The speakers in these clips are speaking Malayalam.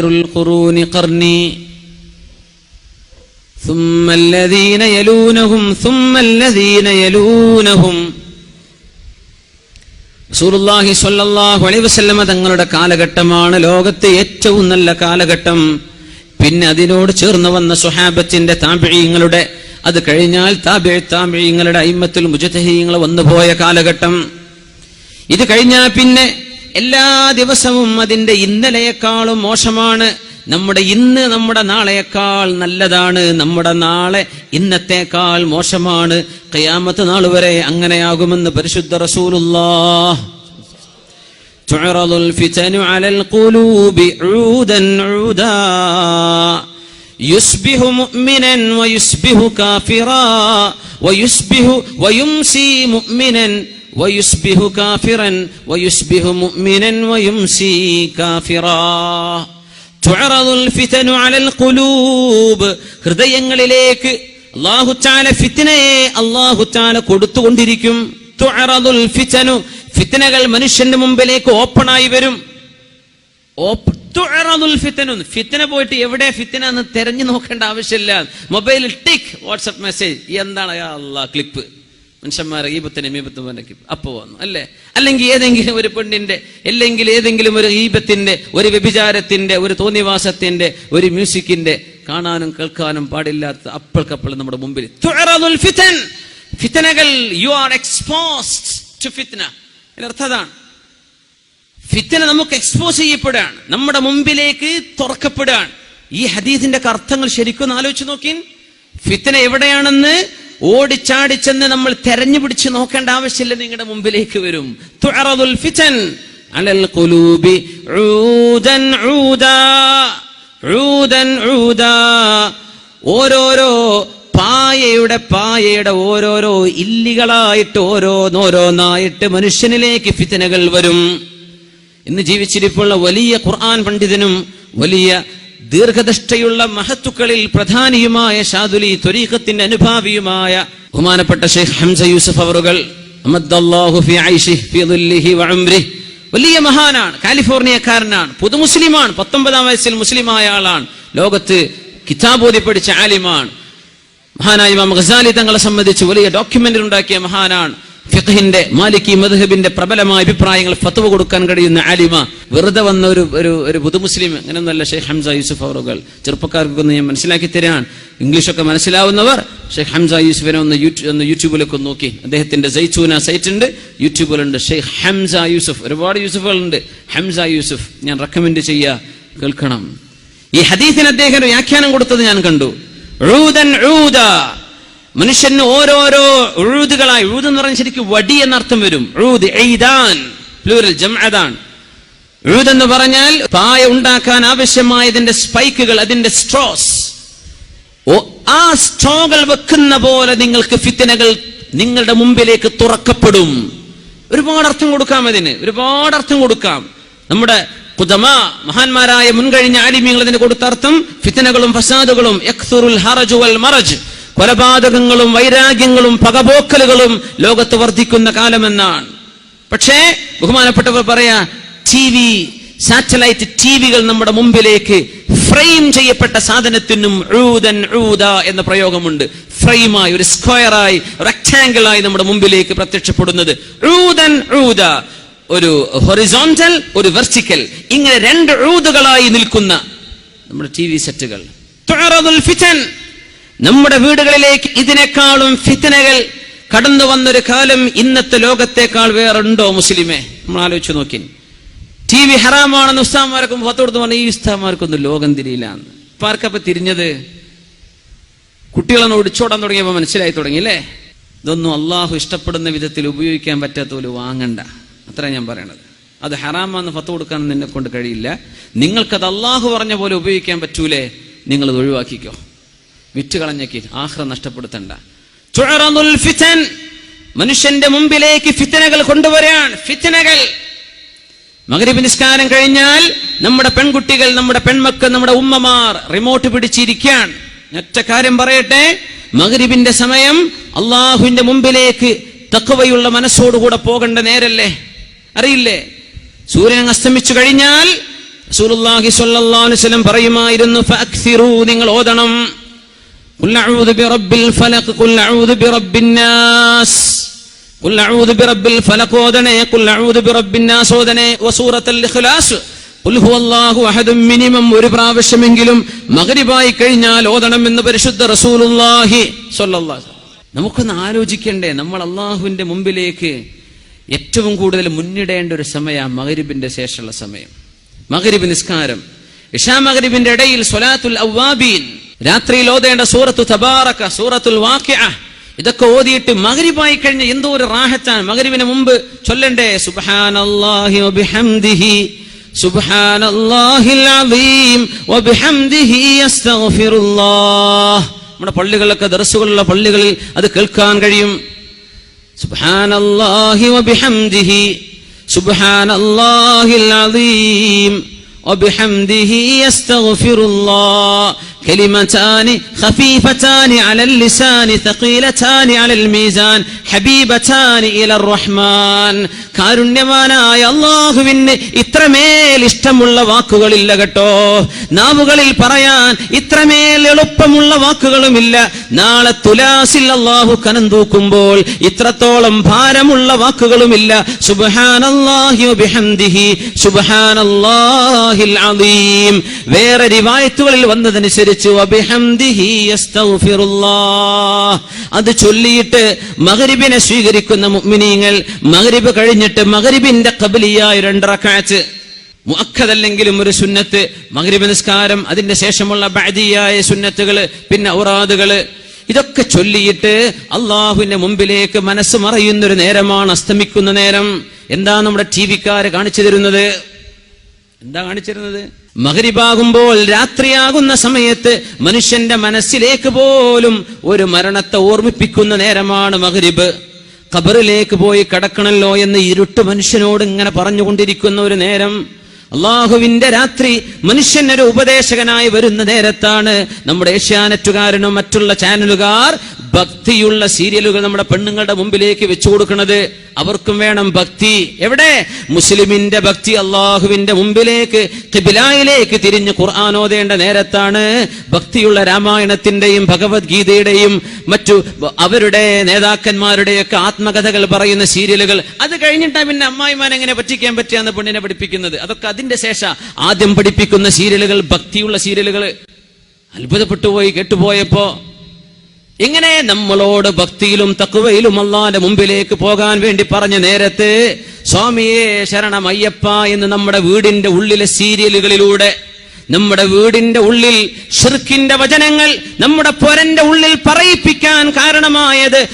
القرون قرني ثم الذين يلونهم ثم الذين يلونهم റസൂലുള്ളാഹി സ്വല്ലല്ലാഹു അലൈഹി വസല്ലമ തങ്ങളുടെ കാലഘട്ടമാണ് ലോകത്തെ ഏറ്റവും നല്ല കാലഘട്ടം പിന്നെ അതിനോട് ചേർന്ന് വന്ന സുഹാബത്തിന്റെ താപിഴീങ്ങളുടെ അത് കഴിഞ്ഞാൽ താബിഴ താപിഴീങ്ങളുടെ അയിമത്തുൽ മുജതഹീങ്ങൾ വന്നുപോയ കാലഘട്ടം ഇത് കഴിഞ്ഞാൽ പിന്നെ എല്ലാ ദിവസവും അതിന്റെ ഇന്നലെയേക്കാളും മോശമാണ് നമ്മുടെ ഇന്ന് നമ്മുടെ നാളെയേക്കാൾ നല്ലതാണ് നമ്മുടെ നാളെ ഇന്നത്തേക്കാൾ മോശമാണ് ഖിയാമത്ത് നാൾ വരെ അങ്ങനെയാകുമെന്ന് പരിശുദ്ധ റസൂലുള്ളാഹ് تعرض الفتن على القلوب عودا عودا يصبح مؤمنا ويصبح كافرا ويصبح ويمسي مؤمنا വയുസ്ബിഹു കാഫിറൻ വയുസ്ബിഹു മുഅ്മിനൻ വയുംസി കാഫിറാ. തുഅറദുൽ ഫിതനു അലൽ ഖുലൂബ് ഹൃദയങ്ങളിലേക്ക് അല്ലാഹു തആല ഫിത്നയെ അല്ലാഹു തആല കൊടുത്തുകൊണ്ടിരിക്കും. തുഅറദുൽ ഫിതനു ഫിത്നകൾ മനുഷ്യന്റെ മുമ്പിലേക്ക് ഓപ്പൺ ആയി വരും ഫിത്തന പോയിട്ട് എവിടെ ഫിത്തന എന്ന് തെരഞ്ഞു നോക്കേണ്ട ആവശ്യമില്ല. മൊബൈലിൽ ടിക് വാട്സപ്പ് മെസ്സേജ്. എന്താണ് അല്ല ക്ലിപ്പ്? മനുഷ്യന്മാരെ ഈപത്തിന് മീപത്തും അപ്പോ വന്നു അല്ലേ? അല്ലെങ്കിൽ ഏതെങ്കിലും ഒരു പെണ്ണിന്റെ അല്ലെങ്കിൽ ഏതെങ്കിലും ഒരു ഈപത്തിന്റെ ഒരു വ്യഭിചാരത്തിന്റെ ഒരു തോന്നിവാസത്തിന്റെ ഒരു മ്യൂസിക്കിന്റെ കാണാനും കേൾക്കാനും പാടില്ലാത്ത അപ്പൾക്കപ്പോൾ നമ്മുടെ മുമ്പിൽ. ഫിത്തനകൾ യു ആർ എക്സ്പോസ്ഡ് ടു ഫിത്ന അതാണ്. ഫിത്തന നമുക്ക് എക്സ്പോസ് ചെയ്യപ്പെടുകയാണ്. നമ്മുടെ മുമ്പിലേക്ക് തുറക്കപ്പെടുകയാണ്. ഈ ഹദീസിന്റെ അർത്ഥങ്ങൾ ശരിക്കും ആലോചിച്ച് നോക്കി ഫിത്തന എവിടെയാണെന്ന് ഓടിച്ചാടി ചെന്ന് നമ്മൾ തെരഞ്ഞു പിടിച്ച് നോക്കേണ്ട ആവശ്യമില്ല നിങ്ങളുടെ മുമ്പിലേക്ക് വരും. റൂദൻ ഓരോരോ പായയുടെ പായയുടെ ഓരോരോ ഇല്ലികളായിട്ട് ഓരോന്നോരോന്നായിട്ട് മനുഷ്യനിലേക്ക് ഫിത്തനകൾ വരും. ഇന്ന് ജീവിച്ചിരിപ്പുള്ള വലിയ ഖുർആൻ പണ്ഡിതനും വലിയ ദീർഘദൃഷ്ടയുള്ള മഹത്തുക്കളിൽ പ്രധാനിയുമായ ഷാദുലി ത്വരീഖത്തിന്റെ അനുഭാവിയുമായ ബഹുമാനപ്പെട്ട ഷെയ്ഖ് ഹംസ യൂസഫ് അവറുകൾ വലിയ മഹാനാണ് കാലിഫോർണിയക്കാരനാണ് പുതു മുസ്ലിമാണ് പത്തൊമ്പതാം വയസ്സിൽ മുസ്ലിമായ ആളാണ് ലോകത്ത് കിതാബോധി പഠിച്ച ആലിമാണ്. മഹാനായ ഇമാം ഖസാലി തങ്ങളെ സംബന്ധിച്ച് വലിയ ഡോക്യുമെന്ററി ഉണ്ടാക്കിയ മഹാനാണ്. ഫിഖഹിന്റെ മാലിക്കി മദ്ഹബിന്റെ പ്രബലമായ അഭിപ്രായങ്ങൾ ഫത്വ കൊടുക്കാൻ കഴിയുന്ന ആലിമ. വെറുതെ വന്ന ഒരു ഒരു ഒരു പുതുമുസ്ലിം അങ്ങനെയൊന്നല്ല ഷെയ്ഖ് ഹംസ യൂസുഫ് അവറുകൾ. ചെറുപ്പക്കാർക്കൊന്ന് ഞാൻ മനസ്സിലാക്കി തരാൻ. ഇംഗ്ലീഷൊക്കെ മനസ്സിലാവുന്നവർ ഷെയ്ഖ് ഹംസ യൂസുഫിനെ ഒന്ന് ഒന്ന് യൂട്യൂബിലൊക്കെ നോക്കി. അദ്ദേഹത്തിന്റെ സൈറ്റ് ഉണ്ട് യൂട്യൂബിലുണ്ട്. ഷെയ്ഖ് ഹംസ യൂസുഫ് ഒരുപാട് യൂസുഫുകളുണ്ട്. ഹംസ യൂസുഫ് ഞാൻ റെക്കമെൻഡ് ചെയ്യുക കേൾക്കണം. ഈ ഹദീസിന് അദ്ദേഹം വ്യാഖ്യാനം കൊടുത്തത് ഞാൻ കണ്ടു. മനുഷ്യന് ഓരോരോ ഉഴുതുകളായി ഉഴുത് എന്ന് പറഞ്ഞാൽ ശരിക്കും വടി എന്നർത്ഥം വരും. ഉഴുത് എയ്താൻ പ്ലൂരൽ ജംഅദാൻ ഉഴുത് എന്ന് പറഞ്ഞാൽ പായ ഉണ്ടാക്കാൻ ആവശ്യമായതിന്റെ സ്പൈക്കുകൾ അതിന്റെ സ്ട്രോസ്. ആ സ്ട്രോകൾ വെക്കുന്ന പോലെ നിങ്ങൾക്ക് ഫിത്തനകൾ നിങ്ങളുടെ മുമ്പിലേക്ക് തുറക്കപ്പെടും. ഒരുപാട് അർത്ഥം കൊടുക്കാം അതിന് ഒരുപാട് അർത്ഥം കൊടുക്കാം. നമ്മുടെ കുതമ മഹാന്മാരായ മുൻകഴിഞ്ഞ ആലിമ്യങ്ങൾ അതിന് കൊടുത്ത അർത്ഥം ഫിത്തനകളും ഫസാദുകളും ഹറജു വൽ മറജ്. കൊലപാതകങ്ങളും വൈരാഗ്യങ്ങളും പകപോക്കലുകളും ലോകത്ത് വർദ്ധിക്കുന്ന കാലമെന്നാണ്. പക്ഷേ ബഹുമാനപ്പെട്ടവർ പറയാ ടി വി സാറ്റലൈറ്റ് ടി വികൾ നമ്മുടെ മുമ്പിലേക്ക് ഫ്രെയിം ചെയ്യപ്പെട്ട സാധനത്തിനും ഊദൻ ഊദ എന്ന പ്രയോഗമുണ്ട്. ഫ്രെയിമായി ഒരു സ്ക്വയറായി റെക്ടാങ്കിളായി നമ്മുടെ മുമ്പിലേക്ക് പ്രത്യക്ഷപ്പെടുന്നത്. ഊദൻ ഊദ ഒരു ഹൊറിസോണ്ടൽ ഒരു വെർട്ടിക്കൽ. ഇങ്ങനെ രണ്ട് ഊതുകളായി നിൽക്കുന്ന നമ്മുടെ ടി വി സെറ്റുകൾ. നമ്മുടെ വീടുകളിലേക്ക് ഇതിനേക്കാളും ഫിത്തനകൾ കടന്നു വന്നൊരു കാലം ഇന്നത്തെ ലോകത്തേക്കാൾ വേറുണ്ടോ മുസ്ലിമേ? നമ്മൾ ആലോചിച്ച് നോക്കി. ടി വി ഹറാമാണെന്ന് ഉസ്താമാർക്കും ഫത്ത് കൊടുത്ത് പറഞ്ഞ ഈ ഉസ്താമാർക്കൊന്നും ലോകം തിരിയില്ല ഇപ്പൊ ആർക്കപ്പൊ തിരിഞ്ഞത്? കുട്ടികളെ ഒടിച്ചോടാൻ തുടങ്ങിയപ്പോൾ മനസ്സിലായി തുടങ്ങി അല്ലേ? ഇതൊന്നും അള്ളാഹു ഇഷ്ടപ്പെടുന്ന വിധത്തിൽ ഉപയോഗിക്കാൻ പറ്റാത്ത പോലെ വാങ്ങണ്ട. അത്ര ഞാൻ പറയണത്. അത് ഹറാമാന്ന് ഫത്ത് കൊടുക്കാൻ നിന്നെ കൊണ്ട് കഴിയില്ല. നിങ്ങൾക്കത് അള്ളാഹു പറഞ്ഞ പോലെ ഉപയോഗിക്കാൻ പറ്റൂലേ? നിങ്ങൾ അത് ഒഴിവാക്കിക്കോ. വിറ്റ് കളഞ്ഞേക്ക് ആഹ്റ നഷ്ടപ്പെടുത്തണ്ട. ഫിതൻ മനുഷ്യന്റെ മുമ്പിലേക്ക് ഫിത്തനകൾ കൊണ്ടുവരാൻ ഫിത്തനകൾ. മകരിബ് നിസ്കാരം കഴിഞ്ഞാൽ നമ്മുടെ പെൺകുട്ടികൾ നമ്മുടെ പെൺമക്കൾ നമ്മുടെ ഉമ്മമാർ റിമോട്ട് പിടിച്ചിരിക്കാൻ ഒറ്റ കാര്യം പറയട്ടെ മകരിബിന്റെ സമയം അള്ളാഹുവിന്റെ മുമ്പിലേക്ക് തക്കവയുള്ള മനസ്സോടുകൂടെ പോകേണ്ട നേരല്ലേ? അറിയില്ലേ? സൂര്യൻ അസ്തമിച്ചു കഴിഞ്ഞാൽ പറയുമായിരുന്നു നിങ്ങൾ ഓതണം. ഖുൽ അഊദു ബിറബ്ബിൽ ഫലഖ് ഖുൽ അഊദു ബിറബ്ബിൻ നാസ് ഖുൽ അഊദു ബിറബ്ബിൽ ഫലഖ് ഓതണേ ഖുൽ അഊദു ബിറബ്ബിൻ നാസ് ഓതണേ വസൂറത്തുൽ ഇഖ്ലാസ് ഖുൽ الله അഹദ് മിനിമം ഒരു പ്രാവശ്യമെങ്കിലും മഗ്രിബായി കഴിഞ്ഞാൽ ഓതണം എന്ന് പരിശുദ്ധ റസൂലുള്ളാഹി സ്വല്ലല്ലാഹു. നമുക്കൊന്ന് ആലോചിക്കണ്ടേ നമ്മൾ അള്ളാഹുവിന്റെ മുമ്പിലേക്ക് ഏറ്റവും കൂടുതൽ മുന്നിടേണ്ട ഒരു സമയമാണ് മകരിബിന്റെ ശേഷമുള്ള സമയം. മകരിബ് നിസ്കാരം. ഇഷാ മകരിബിന്റെ ഇടയിൽ സ്വലാത്തുൽ അവ്വാബീൻ. രാത്രിയിൽ ഓതേണ്ട സൂറത്തു തബാറക സൂറത്തുൽ വാഖിഅ ഇതൊക്കെ ഓതിയിട്ട് മകരിബായി കഴിഞ്ഞ എന്തോ ഒരു റാഹത്താണ് മകരിബിന് മുമ്പ് ചൊല്ലണ്ടേ സുബ്ഹാനല്ലാഹി വബിഹംദിഹി സുബ്ഹാനല്ലാഹിൽ അസീം വബിഹംദിഹി അസ്തഗ്ഫിറുല്ലാഹ് നമ്മുടെ പള്ളികളിലൊക്കെ ദർസുകളുള്ള പള്ളികളിൽ അത് കേൾക്കാൻ കഴിയും سبحان الله وبحمده سبحان الله العظيم وبحمده يستغفر الله كلمتان خفيفتان على اللسان ثقيلتان على الميزان حبيبتان إلى الرحمن കാരുണ്യവാനായ അള്ളാഹുവിന് ഇത്രമേൽ ഇഷ്ടമുള്ള വാക്കുകളില്ല കേട്ടോ നാവുകളിൽ പറയാൻ ഇത്രമേൽ എളുപ്പമുള്ള വാക്കുകളുമില്ല നാളെ തുലാസിൽ അള്ളാഹു കനം തൂക്കുമ്പോൾ ഇത്രത്തോളം ഭാരമുള്ള വാക്കുകളുമില്ല സുബ്ഹാനല്ലാഹി വബിഹംദിഹി സുബ്ഹാനല്ലാഹിൽ അലീം വേറെ റിവായത്തുകളിൽ വന്നതനുസരിച്ച് അത് ചൊല്ലിയിട്ട് മകരിബിനെ സ്വീകരിക്കുന്ന മുഅ്മിനീങ്ങൾ മകരിബ് കഴിഞ്ഞിട്ട് മഗ്രിബിന്റെ ഖബലിയായ കാച്ച് മുഖതല്ലെങ്കിലും ഒരു സുന്നത്ത്. മകരിബ് നിസ്കാരം അതിന്റെ ശേഷമുള്ള ബഅദിയായ സുന്നത്തുകൾ പിന്നെ ഔറാദുകൾ ഇതൊക്കെ ചൊല്ലിയിട്ട് അള്ളാഹുവിന്റെ മുമ്പിലേക്ക് മനസ്സ് മറയുന്ന ഒരു നേരമാണ് അസ്തമിക്കുന്ന നേരം. എന്താ നമ്മുടെ ടി വിക്കാര് കാണിച്ചു തരുന്നത്? എന്താ കാണിച്ചിരുന്നത് മകരിബാകുമ്പോൾ രാത്രിയാകുന്ന സമയത്ത് മനുഷ്യന്റെ മനസ്സിലേക്ക് പോലും ഒരു മരണത്തെ ഓർമ്മിപ്പിക്കുന്ന നേരമാണ് മകരിബ് ഖബറിലേക്ക് പോയി കടക്കണല്ലോ എന്ന് ഇരുട്ട് മനുഷ്യനോട് ഇങ്ങനെ പറഞ്ഞുകൊണ്ടിരിക്കുന്ന ഒരു നേരം അള്ളാഹുവിന്റെ രാത്രി മനുഷ്യൻ ഒരു ഉപദേശകനായി വരുന്ന നേരത്താണ് നമ്മുടെ ഏഷ്യാനെറ്റുകാരനും മറ്റുള്ള ചാനലുകാർ ഭക്തിയുള്ള സീരിയലുകൾ നമ്മുടെ പെണ്ണുങ്ങളുടെ മുമ്പിലേക്ക് വെച്ചു കൊടുക്കുന്നത്. അവർക്കും വേണം ഭക്തി. എവിടെ? മുസ്ലിമിന്റെ ഭക്തി അള്ളാഹുവിന്റെ മുമ്പിലേക്ക് കിബിലായിലേക്ക് തിരിഞ്ഞ് ഖുർആൻ ഓതേണ്ട നേരത്താണ് ഭക്തിയുള്ള രാമായണത്തിന്റെയും ഭഗവത്ഗീതയുടെയും മറ്റു അവരുടെ നേതാക്കന്മാരുടെയൊക്കെ ആത്മകഥകൾ പറയുന്ന സീരിയലുകൾ. അത് കഴിഞ്ഞിട്ടാ പിന്നെ അമ്മായിമാൻ എങ്ങനെ പറ്റിക്കാൻ പറ്റിയാന്ന് പെണ്ണിനെ പഠിപ്പിക്കുന്നത്. അതൊക്കെ അതിന്റെ ശേഷം ആദ്യം പഠിപ്പിക്കുന്ന സീരിയലുകൾ ഭക്തിയുള്ള സീരിയലുകൾ അത്ഭുതപ്പെട്ടു പോയി കേട്ടുപോയപ്പോ ഇങ്ങനെ നമ്മളോട് ഭക്തിയിലും തക്കുവയിലും അള്ളാന്റെ മുമ്പിലേക്ക് പോകാൻ വേണ്ടി പറഞ്ഞ നേരത്തെ സ്വാമിയെ ശരണം അയ്യപ്പ എന്ന് നമ്മുടെ വീടിന്റെ ഉള്ളിലെ സീരിയലുകളിലൂടെ നമ്മുടെ വീടിന്റെ ഉള്ളിൽ ഷിർക്കിന്റെ വചനങ്ങൾ നമ്മുടെ പൊരന്റെ ഉള്ളിൽ പറയിപ്പിക്കാൻ കാരണമായത്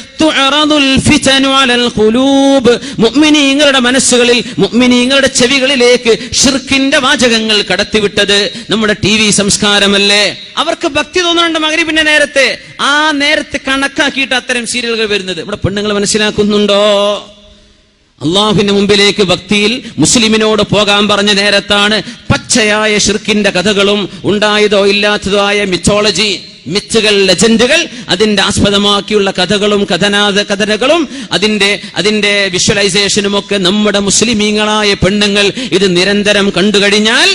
മുഅ്മിനീങ്ങളുടെ മനസ്സുകളിൽ മുഅ്മിനീങ്ങളുടെ ചെവികളിലേക്ക് ഷിർക്കിന്റെ വാചകങ്ങൾ കടത്തിവിട്ടത് നമ്മുടെ ടി വി സംസ്കാരമല്ലേ? അവർക്ക് ഭക്തി തോന്നുന്നുണ്ട് മകരിപ്പിന്റെ നേരത്തെ. ആ നേരത്തെ കണക്കാക്കിയിട്ട് അത്തരം സീരിയലുകൾ വരുന്നത്. നമ്മുടെ പെണ്ണുങ്ങൾ മനസ്സിലാക്കുന്നുണ്ടോ? അള്ളാഹുവിന്റെ മുമ്പിലേക്ക് ഭക്തിയിൽ മുസ്ലിമിനോട് പോകാൻ പറഞ്ഞ നേരത്താണ് പച്ചയായ ഷിർക്കിന്റെ കഥകളും ഉണ്ടായതോ ഇല്ലാത്തതോ ആയ മിത്തോളജി മിത്തുകൾ ലെജൻഡുകൾ അതിന്റെ ആസ്പദമാക്കിയുള്ള കഥകളും കഥനാഥ കഥനകളും അതിന്റെ അതിന്റെ വിഷ്വലൈസേഷനും ഒക്കെ നമ്മുടെ മുസ്ലിമീങ്ങളായ പെണ്ണുങ്ങൾ ഇത് നിരന്തരം കണ്ടു കഴിഞ്ഞാൽ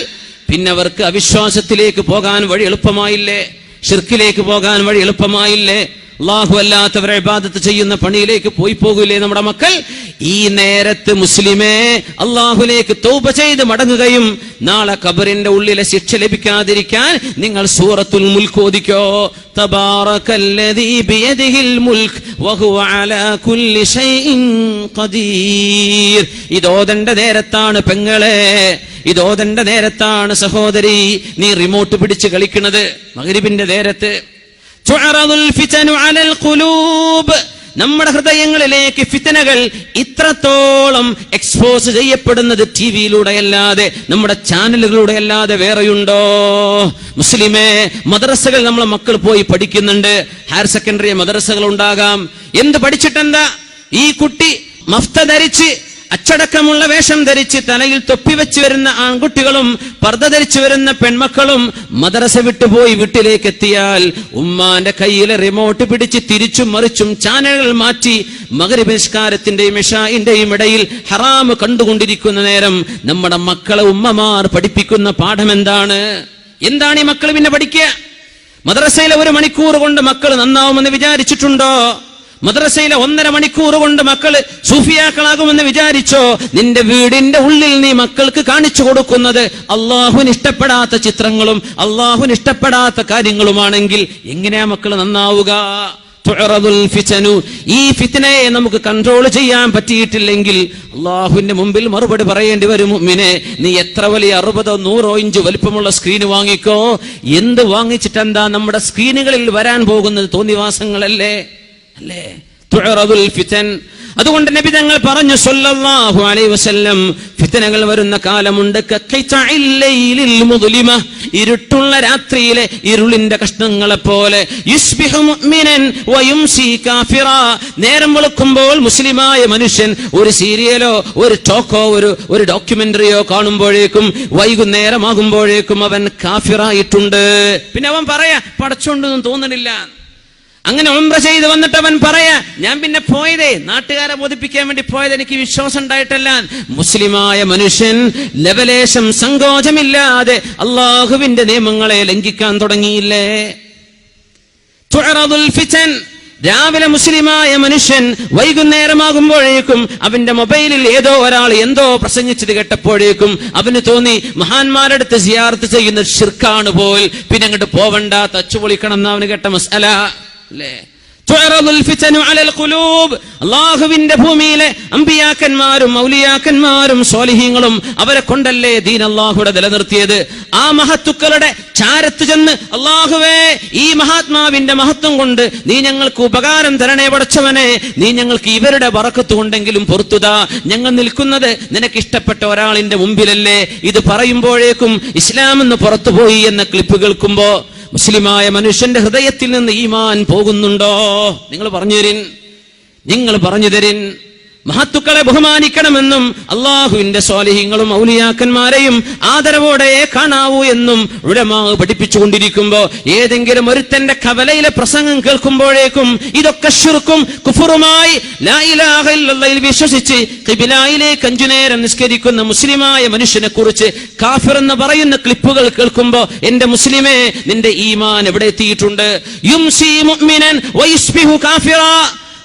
പിന്നെ അവർക്ക് അവിശ്വാസത്തിലേക്ക് പോകാൻ വഴി എളുപ്പമായില്ലേ? ഷിർക്കിലേക്ക് പോകാൻ വഴി എളുപ്പമായില്ലേ? അള്ളാഹു അല്ലാത്തവരെ ഇബാദത്ത് ചെയ്യുന്ന പണിയിലേക്ക് പോയി പോകൂലേ നമ്മുടെ മക്കൾ? ഈ നേരത്ത് മുസ്ലിമേ അള്ളാഹുലേക്ക് തൗബ ചെയ്ത് മടങ്ങുകയും നാളെ കബറിന്റെ ഉള്ളിലെ ശിക്ഷ ലഭിക്കാതിരിക്കാൻ നിങ്ങൾ സൂറത്തുൽ മുൽക്ക് ഓദിക്കോ തബാറകല്ലദീ ബിയദിഹിൽ മുൽക്ക് വഹുവ അലാ കുല്ലി ഷൈഇൻ ഖദീർ. ഇതോദണ്ട നേരത്താണ് പെങ്ങളെ ഇതോതണ്ട നേരത്താണ് സഹോദരി നീ റിമോട്ട് പിടിച്ച് കളിക്കുന്നത് മകരിബിന്റെ നേരത്ത്. നമ്മുടെ ഹൃദയങ്ങളിലേക്ക് ഫിത്തനകൾ ഇത്രത്തോളം എക്സ്പോസ് ചെയ്യപ്പെടുന്നത് ടി വിയിലൂടെ അല്ലാതെ നമ്മുടെ ചാനലുകളിലൂടെ അല്ലാതെ വേറെയുണ്ടോ? മുസ്ലിമേ മദ്രസകൾ നമ്മളെ മക്കൾ പോയി പഠിക്കുന്നുണ്ട്. ഹയർ സെക്കൻഡറി മദ്രസകൾ ഉണ്ടാകാം എന്ത് പഠിച്ചിട്ടെന്താ? ഈ കുട്ടി മഫ്ത ധരിച്ച് അച്ചടക്കമുള്ള വേഷം ധരിച്ച് തലയിൽ തൊപ്പി വെച്ച് വരുന്ന ആൺകുട്ടികളും പർദ്ദ ധരിച്ചു വരുന്ന പെൺമക്കളും മദ്രസ വിട്ടുപോയി വീട്ടിലേക്ക് എത്തിയാൽ ഉമ്മാന്റെ കയ്യിലെ റിമോട്ട് പിടിച്ച് തിരിച്ചും മറിച്ചും ചാനലുകൾ മാറ്റി മകരപരിഷ്കാരത്തിന്റെയും ഇഷായിന്റെയും ഇടയിൽ ഹറാമ് കണ്ടുകൊണ്ടിരിക്കുന്ന നേരം നമ്മുടെ മക്കളെ ഉമ്മമാർ പഠിപ്പിക്കുന്ന പാഠം എന്താണ്? എന്താണ് ഈ മക്കൾ പിന്നെ പഠിക്കുക? മദ്രസയിലെ ഒരു മണിക്കൂർ കൊണ്ട് മക്കൾ നന്നാവുമെന്ന് വിചാരിച്ചിട്ടുണ്ടോ? മദ്രസയിലെ ഒന്നര മണിക്കൂർ കൊണ്ട് മക്കൾ സൂഫിയാക്കളാകുമെന്ന് വിചാരിച്ചോ? നിന്റെ വീടിന്റെ ഉള്ളിൽ നീ മക്കൾക്ക് കാണിച്ചു കൊടുക്കുന്നത് അള്ളാഹുന് ഇഷ്ടപ്പെടാത്ത ചിത്രങ്ങളും അള്ളാഹുന് ഇഷ്ടപ്പെടാത്ത കാര്യങ്ങളുമാണെങ്കിൽ എങ്ങനെയാ മക്കൾ നന്നാവുക. ഈ ഫിത്തനയെ നമുക്ക് കൺട്രോൾ ചെയ്യാൻ പറ്റിയിട്ടില്ലെങ്കിൽ അള്ളാഹുവിന്റെ മുമ്പിൽ മറുപടി പറയേണ്ടി വരും മിനെ നീ എത്ര വലിയ അറുപതോ നൂറോ ഇഞ്ച് വലിപ്പമുള്ള സ്ക്രീൻ വാങ്ങിക്കോ? എന്ത് വാങ്ങിച്ചിട്ടെന്താ നമ്മുടെ സ്ക്രീനുകളിൽ വരാൻ പോകുന്നത് തോന്നിവാസങ്ങളല്ലേ? അല്ലേ? ഫിതൻ അതുകൊണ്ട് നബി തങ്ങൾ പറഞ്ഞു സല്ലല്ലാഹു അലൈഹി വസല്ലം ഫിത്തനകൾ വരുന്ന കാലമുണ്ട്. മുദ്ലിമ. ഇരുട്ടുള്ള രാത്രിയിലെ ഇരുളിന്റെ കഷ്ണങ്ങളെ പോലെ നേരം വെളുക്കുമ്പോൾ മുസ്ലിമായ മനുഷ്യൻ ഒരു സീരിയലോ ഒരു ടോക്കോ ഒരു ഒരു ഡോക്യുമെന്ററിയോ കാണുമ്പോഴേക്കും വൈകുന്നേരമാകുമ്പോഴേക്കും അവൻ കാഫിറായിട്ടുണ്ട്. പിന്നെ അവൻ പറയാ പടച്ചോണ്ടൊന്നും തോന്നണില്ല. അങ്ങനെ ഉംറ ചെയ്ത് വന്നിട്ട് അവൻ പറയാ ഞാൻ പിന്നെ പോയതേ നാട്ടുകാരെ ബോധിപ്പിക്കാൻ വേണ്ടി പോയത് എനിക്ക് വിശ്വാസം ഉണ്ടായിട്ടല്ല. മുസ്ലിമായ മനുഷ്യൻ ലവലേശം സങ്കോചമില്ലാതെ അള്ളാഹുവിന്റെ നിയമങ്ങളെ ലംഘിക്കാൻ തുടങ്ങിയില്ലേ? ഫിച്ചൻ രാവിലെ മുസ്ലിമായ മനുഷ്യൻ വൈകുന്നേരമാകുമ്പോഴേക്കും അവന്റെ മൊബൈലിൽ ഏതോ ഒരാൾ എന്തോ പ്രസംഗിച്ചത് കേട്ടപ്പോഴേക്കും അവന് തോന്നി മഹാന്മാരുടെ അടുത്ത് സിയാർത്ത് ചെയ്യുന്ന ഷിർക്കാണ് പോൽ പിന്നെ അങ്ങോട്ട് പോവണ്ട തച്ചു പൊളിക്കണം എന്ന് അവന് കേട്ട മസല. അല്ലേ അല്ലാഹുവിന്റെ ഭൂമിയിലെ അമ്പിയാക്കന്മാരും മൗലിയാക്കന്മാരും സോലിഹീങ്ങളും അവരെ കൊണ്ടല്ലേ ദീൻ അള്ളാഹുടെ നിലനിർത്തിയത്? ആ മഹത്തുക്കളുടെ ചാരത്ത് ചെന്ന് അള്ളാഹുവേ ഈ മഹാത്മാവിന്റെ മഹത്വം കൊണ്ട് നീ ഞങ്ങൾക്ക് ഉപകാരം തരണേ പടച്ചവനെ. നീ ഞങ്ങൾക്ക് ഇവരുടെ വറക്കത്ത് കൊണ്ടെങ്കിലും പൊറത്തുതാ. ഞങ്ങൾ നിൽക്കുന്നത് നിനക്ക് ഇഷ്ടപ്പെട്ട ഒരാളിന്റെ മുമ്പിലല്ലേ. ഇത് പറയുമ്പോഴേക്കും ഇസ്ലാം എന്ന് പുറത്തുപോയി എന്ന ക്ലിപ്പ് കേൾക്കുമ്പോ മുസ്ലിമായ മനുഷ്യന്റെ ഹൃദയത്തിൽ നിന്ന് ഈമാൻ പോകുന്നുണ്ടോ? നിങ്ങൾ പറഞ്ഞു തരിൻ. നിങ്ങൾ പറഞ്ഞു തരിൻ. മഹത്തുക്കളെ ബഹുമാനിക്കണമെന്നും അള്ളാഹുവിന്റെ സ്വാലിഹ്യങ്ങളും ഔലിയാക്കന്മാരെയും ആദരവോടെ കാണാവൂ എന്നും ഉഴമാ പഠിപ്പിച്ചുകൊണ്ടിരിക്കുമ്പോ ഏതെങ്കിലും ഒരുത്തന്റെ കവലയിലെ പ്രസംഗം കേൾക്കുമ്പോഴേക്കും ഇതൊക്കെ ഷുർക്കും കുഫുറുമായി വിശ്വസിച്ച് കിബിലായിലേക്ക് അഞ്ചു നേരം നിസ്കരിക്കുന്ന മുസ്ലിമായ മനുഷ്യനെ കുറിച്ച് കാഫിർ എന്ന് പറയുന്ന ക്ലിപ്പുകൾ കേൾക്കുമ്പോ എന്റെ മുസ്ലിമേ നിന്റെ ഈമാൻ എവിടെ എത്തിയിട്ടുണ്ട്? മുഅ്മിനൻ കാഫിറാ.